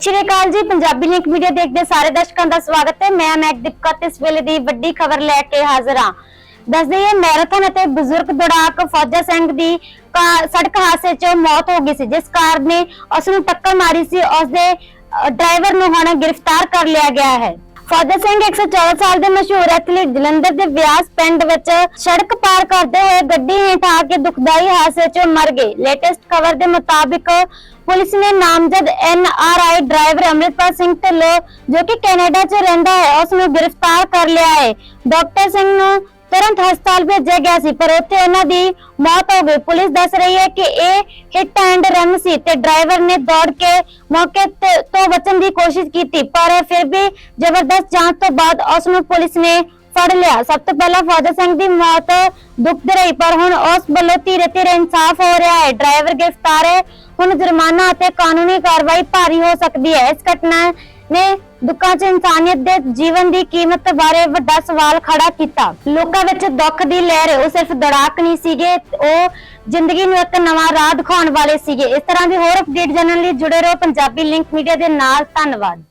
ਸਤਿ ਸ਼੍ਰੀ ਅਕਾਲ ਜੀ। Punjabi link media ਦੇਖਦੇ ਸਾਰੇ ਦਰਸ਼ਕਾਂ ਦਾ ਸਵਾਗਤ ਹੈ। ਮੈਂ ਮੈਕ ਦੀਪਕਾ ਤੇ ਇਸ ਵੇਲੇ ਦੀ ਵੱਡੀ ਖਬਰ ਲੈ ਕੇ ਹਾਜ਼ਰ ਹਾਂ। ਦੱਸ ਦਈਏ, ਮੈਰਾਥਨ ਅਤੇ ਬਜ਼ੁਰਗ ਦੌੜਾਕ ਫੌਜਾ ਸਿੰਘ ਦੀ ਸੜਕ ਹਾਦਸੇ 'ਚ ਮੌਤ ਹੋ ਗਈ ਸੀ, ਜਿਸ ਕਾਰ ਨੇ ਉਸ ਨੂੰ ਟੱਕਰ ਮਾਰੀ ਸੀ। ਉਸ ਦੇ ਡਰਾਈਵਰ ਨੂੰ ਹੁਣ ਗ੍ਰਿਫਤਾਰ ਕਰ ਲਿਆ ਗਿਆ ਹੈ। ਫੌਜਾ ਸਿੰਘ 114 ਸਾਲ ਦੇ ਮਸ਼ਹੂਰ ਐਥਲੀਟ ਜਲੰਧਰ ਦੇ ਵਿਆਸ ਪਿੰਡ ਵਿੱਚ ਸੜਕ ਪਾਰ ਕਰਦੇ ਹੋਏ ਗੱਡੀ ਹੇਠ ਆ ਕੇ ਦੁਖਦਾਈ ਹਾਦਸੇ 'ਚ ਮਰ ਗਏ। ਲੇਟੈਸਟ ਖਬਰ ਦੇ ਮੁਤਾਬਿਕ ਪੁਲਿਸ ਨੇ ਨਾਮਜ਼ਦ ਐਨ ਡਰਾਈਵਰ ਅੰਮ੍ਰਿਤਪਾਲ ਸਿੰਘ ਢਿੱਲੋਂ, ਜੋ ਕਿ ਕੈਨੇਡਾ 'ਚ ਰਹਿੰਦਾ ਹੈ, ਉਸ ਨੂੰ ਗ੍ਰਿਫਤਾਰ ਕਰ ਲਿਆ ਹੈ। ਡਾਕਟਰ ਸਿੰਘ ਨੂੰ ਤੁਰੰਤ ਹਸਪਤਾਲ ਭੇਜਿਆ ਗਿਆ ਸੀ, ਪਰ ਉੱਥੇ ਉਹਨਾਂ ਦੀ ਮੌਤ ਹੋ ਗਈ। ਪੁਲਿਸ ਦੱਸ ਰਹੀ ਹੈ ਕਿ ਇਹ ਹਿੱਟ ਐਂਡ ਰਨ ਸੀ ਤੇ ਡਰਾਈਵਰ ਨੇ ਦੌੜ ਕੇ ਮੌਕੇ ਤੋਂ ਬਚਣ ਦੀ ਕੋਸ਼ਿਸ਼ ਕੀਤੀ, ਪਰ ਫਿਰ ਵੀ ਜ਼ਬਰਦਸਤ ਜਾਂਚ ਤੋਂ ਬਾਅਦ ਉਸ ਨੂੰ ਪੁਲਿਸ ਨੇ ਫੜ ਲਿਆ। ਸਭ ਤੋਂ ਪਹਿਲਾਂ ਫੌਜਾ ਸਿੰਘ ਦੀ ਮੌਤ ਦੁਖਦ ਰਹੀ, ਪਰ ਹੁਣ ਉਸ ਵੱਲੋਂ ਧੀਰੇ ਧੀਰੇ ਇਨਸਾਫ ਹੋ ਰਿਹਾ ਹੈ। ਡਰਾਈਵਰ ਗ੍ਰਿਫਤਾਰ ਹੈ। ਹੁਣ ਜੁਰਮਾਨਾ ਅਤੇ ਕਾਨੂੰਨੀ ਕਾਰਵਾਈ ਭਾਰੀ ਹੋ ਸਕਦੀ ਹੈ। ਇਸ ਘਟਨਾ ਨੇ ਦੁੱਖਾਂ 'ਚ ਇਨਸਾਨੀਅਤ ਦੇ ਜੀਵਨ ਦੀ ਕੀਮਤ ਬਾਰੇ ਵੱਡਾ ਸਵਾਲ ਖੜਾ ਕੀਤਾ। ਲੋਕਾਂ ਵਿੱਚ ਦੁੱਖ ਦੀ ਲਹਿਰ, ਉਹ ਸਿਰਫ ਦੜਾਕ ਨਹੀਂ ਸੀਗੇ, ਉਹ ਜ਼ਿੰਦਗੀ ਨੂੰ ਇੱਕ ਨਵਾਂ ਰਾਹ ਦਿਖਾਉਣ ਵਾਲੇ ਸੀਗੇ। ਇਸ ਤਰ੍ਹਾਂ ਦੀ ਹੋਰ ਅਪਡੇਟ ਜਾਣਨ ਲਈ ਜੁੜੇ ਰਹੋ ਪੰਜਾਬੀ ਲਿੰਕ ਮੀਡੀਆ ਦੇ ਨਾਲ। ਧੰਨਵਾਦ।